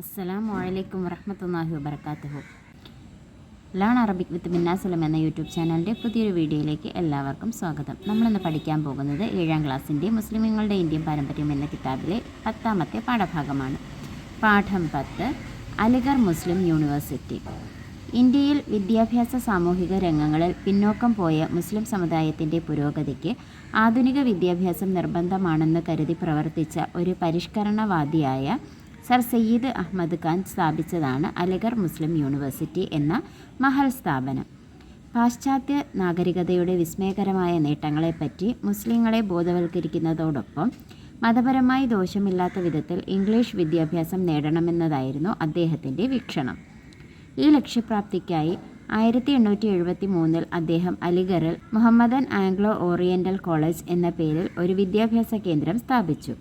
അസ്സലാമു അലൈക്കും വറഹമത്തല്ലാഹി വബർക്കാത്തുഹു ലേൺ അറബിക് വിത്ത് മിന്നാസുലം എന്ന യൂട്യൂബ് ചാനലിന്റെ പുതിയൊരു വീഡിയോയിലേക്ക് എല്ലാവർക്കും സ്വാഗതം. നമ്മളിന്ന് പഠിക്കാൻ പോകുന്നത് ഏഴാം ക്ലാസ്സിന്റെ മുസ്ലിമുകളുടെ ഇന്ത്യൻ പാരമ്പര്യം എന്ന കിതാബിലെ പത്താമത്തെ പാഠഭാഗമാണ്. പാഠം പത്ത് അലിഗർ മുസ്ലിം യൂണിവേഴ്സിറ്റി. ഇന്ത്യയിൽ വിദ്യാഭ്യാസ സാമൂഹിക രംഗങ്ങളിൽ പിന്നോക്കം പോയ മുസ്ലിം സമുദായത്തിന്റെ പുരോഗതിക്ക് ആധുനിക വിദ്യാഭ്യാസം നിർബന്ധമാണെന്ന് കരുതി പ്രവർത്തിച്ച ഒരു പരിഷ്കരണവാദിയായ സർ സയ്യിദ് അഹമ്മദ് ഖാൻ സ്ഥാപിച്ചതാണ് അലിഗർ മുസ്ലിം യൂണിവേഴ്സിറ്റി എന്ന മഹൽ സ്ഥാപനം. പാശ്ചാത്യ നാഗരികതയുടെ വിസ്മയകരമായ നേട്ടങ്ങളെപ്പറ്റി മുസ്ലിങ്ങളെ ബോധവൽക്കരിക്കുന്നതോടൊപ്പം മതപരമായി ദോഷമില്ലാത്ത വിധത്തിൽ ഇംഗ്ലീഷ് വിദ്യാഭ്യാസം നേടണമെന്നതായിരുന്നു അദ്ദേഹത്തിന്റെ വീക്ഷണം. ഈ ലക്ഷ്യപ്രാപ്തിക്കായി ആയിരത്തി എണ്ണൂറ്റി എഴുപത്തി മൂന്നിൽ അദ്ദേഹം അലിഗറിൽ മുഹമ്മദൻ ആംഗ്ലോ ഓറിയന്റൽ കോളേജ് എന്ന പേരിൽ ഒരു വിദ്യാഭ്യാസ കേന്ദ്രം സ്ഥാപിച്ചു.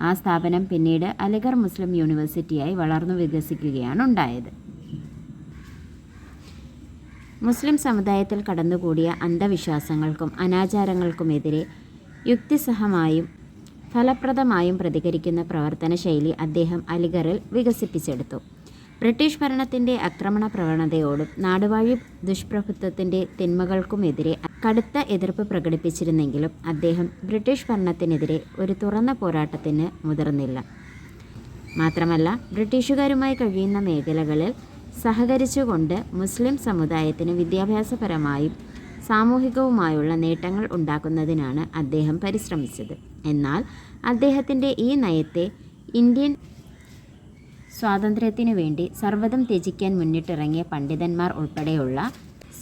ആ സ്ഥാപനം പിന്നീട് അലിഗർ മുസ്ലിം യൂണിവേഴ്സിറ്റിയായി വളർന്നു വികസിക്കുകയാണ് ഉണ്ടായത്. മുസ്ലിം സമുദായത്തിൽ കടന്നുകൂടിയ അന്ധവിശ്വാസങ്ങൾക്കും അനാചാരങ്ങൾക്കുമെതിരെ യുക്തിസഹമായും ഫലപ്രദമായും പ്രതികരിക്കുന്ന പ്രവർത്തന ശൈലി അദ്ദേഹം അലിഗറിൽ വികസിപ്പിച്ചെടുത്തു. ബ്രിട്ടീഷ് ഭരണത്തിന്റെ ആക്രമണ പ്രവണതയോടും നാടുവാഴി ദുഷ്പ്രഭുത്വത്തിന്റെ തിന്മകൾക്കുമെതിരെ കടുത്ത എതിർപ്പ് പ്രകടിപ്പിച്ചിരുന്നെങ്കിലും അദ്ദേഹം ബ്രിട്ടീഷ് ഭരണത്തിനെതിരെ ഒരു തുറന്ന പോരാട്ടത്തിന് മുതിർന്നില്ല. മാത്രമല്ല ബ്രിട്ടീഷുകാരുമായി കഴിയുന്ന മേഖലകളിൽ സഹകരിച്ചുകൊണ്ട് മുസ്ലിം സമുദായത്തിന് വിദ്യാഭ്യാസപരമായും സാമൂഹികവുമായുള്ള നേട്ടങ്ങൾ ഉണ്ടാക്കുന്നതിനാണ് അദ്ദേഹം പരിശ്രമിച്ചത്. എന്നാൽ അദ്ദേഹത്തിന്റെ ഈ നയത്തെ ഇന്ത്യൻ സ്വാതന്ത്ര്യത്തിനു വേണ്ടി സർവതും ത്യജിക്കാൻ മുന്നിട്ടിറങ്ങിയ പണ്ഡിതന്മാർ ഉൾപ്പെടെയുള്ള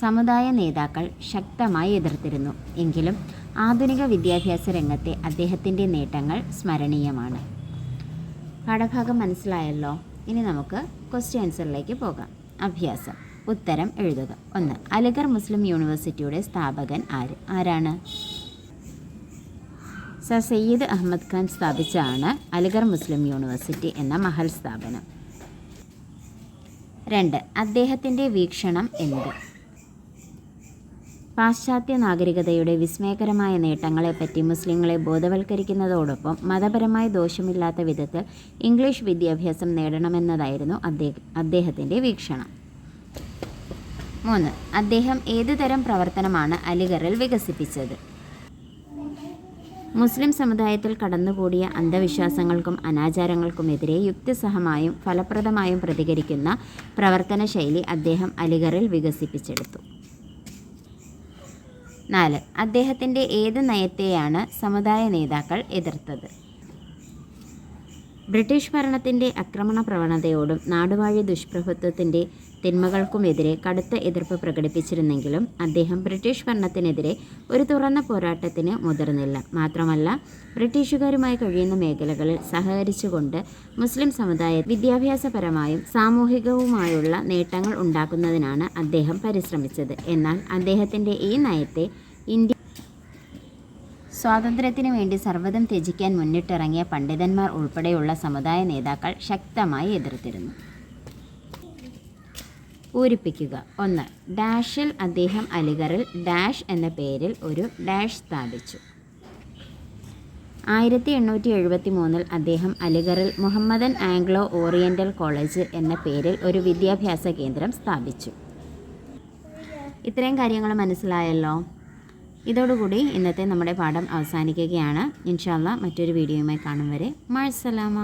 സമുദായ നേതാക്കൾ ശക്തമായി എതിർത്തിരുന്നു. എങ്കിലും ആധുനിക വിദ്യാഭ്യാസ രംഗത്തെ അദ്ദേഹത്തിന്റെ നേട്ടങ്ങൾ സ്മരണീയമാണ്. പാഠഭാഗം മനസ്സിലായല്ലോ? ഇനി നമുക്ക് ക്വസ്റ്റ്യൻ ആൻസറിലേക്ക് പോകാം. അഭ്യാസം. ഉത്തരം എഴുതുക. ഒന്ന്. അലിഗർ മുസ്ലിം യൂണിവേഴ്സിറ്റിയുടെ സ്ഥാപകൻ ആര്? ആരാണ്? സർ സയ്യിദ് അഹമ്മദ് ഖാൻ സ്ഥാപിച്ചാണ് അലിഗർ മുസ്ലിം യൂണിവേഴ്സിറ്റി എന്ന മഹൽ സ്ഥാപനം. രണ്ട് അദ്ദേഹത്തിന്റെ വീക്ഷണം എന്ത്? പാശ്ചാത്യ നാഗരികതയുടെ വിസ്മയകരമായ നേട്ടങ്ങളെപ്പറ്റി മുസ്ലിങ്ങളെ ബോധവൽക്കരിക്കുന്നതോടൊപ്പം മതപരമായി ദോഷമില്ലാത്ത വിധത്തിൽ ഇംഗ്ലീഷ് വിദ്യാഭ്യാസം നേടണമെന്നതായിരുന്നു അദ്ദേഹം അദ്ദേഹത്തിന്റെ വീക്ഷണം. മൂന്ന് അദ്ദേഹം ഏതുതരം പ്രവർത്തനമാണ് അലിഗറിൽ വികസിപ്പിച്ചത്? മുസ്ലിം സമുദായത്തിൽ കടന്നുകൂടിയ അന്ധവിശ്വാസങ്ങൾക്കും അനാചാരങ്ങൾക്കുമെതിരെ യുക്തിസഹമായും ഫലപ്രദമായും പ്രതികരിക്കുന്ന പ്രവർത്തന ശൈലി അദ്ദേഹം അലിഗറിൽ വികസിപ്പിച്ചെടുത്തു. നാല്. അദ്ദേഹത്തിന്റെ ഏത് നയത്തെയാണ് സമുദായ നേതാക്കൾ എതിർത്തത്? ബ്രിട്ടീഷ് ഭരണത്തിന്റെ ആക്രമണ പ്രവണതയോടും നാടുവാഴി ദുഷ്പ്രഭുത്വത്തിന്റെ തിന്മകൾക്കുമെതിരെ കടുത്ത എതിർപ്പ് പ്രകടിപ്പിച്ചിരുന്നെങ്കിലും അദ്ദേഹം ബ്രിട്ടീഷ് ഭരണത്തിനെതിരെ ഒരു തുറന്ന പോരാട്ടത്തിന് മുതിർന്നില്ല. മാത്രമല്ല ബ്രിട്ടീഷുകാരുമായി കഴിയുന്ന മേഖലകളിൽ സഹകരിച്ചുകൊണ്ട് മുസ്ലിം സമുദായ വിദ്യാഭ്യാസപരമായും സാമൂഹികവുമായുള്ള നേട്ടങ്ങൾ ഉണ്ടാക്കുന്നതിനാണ് അദ്ദേഹം പരിശ്രമിച്ചത്. എന്നാൽ അദ്ദേഹത്തിന്റെ ഈ നയത്തെ ഇന്ത്യ സ്വാതന്ത്ര്യത്തിനു വേണ്ടി സർവതം ത്യജിക്കാൻ മുന്നിട്ടിറങ്ങിയ പണ്ഡിതന്മാർ ഉൾപ്പെടെയുള്ള സമുദായ നേതാക്കൾ ശക്തമായി എതിർത്തിരുന്നു. പൂരിപ്പിക്കുക ഒന്ന് ഡാഷിൽ അദ്ദേഹം അലിഗറിൽ ഡാഷ് എന്ന പേരിൽ ഒരു ഡാഷ് സ്ഥാപിച്ചു. ആയിരത്തി എണ്ണൂറ്റി എഴുപത്തി മൂന്നിൽ അദ്ദേഹം അലിഗറിൽ മുഹമ്മദൻ ആംഗ്ലോ ഓറിയന്റൽ കോളേജ് എന്ന പേരിൽ ഒരു വിദ്യാഭ്യാസ കേന്ദ്രം സ്ഥാപിച്ചു. ഇത്രയും കാര്യങ്ങൾ മനസ്സിലായല്ലോ? ഇതോടുകൂടി ഇന്നത്തെ നമ്മുടെ പാഠം അവസാനിക്കുകയാണ്. ഇൻഷാല്ല മറ്റൊരു വീഡിയോയുമായി കാണും വരെ. മഴസലാമ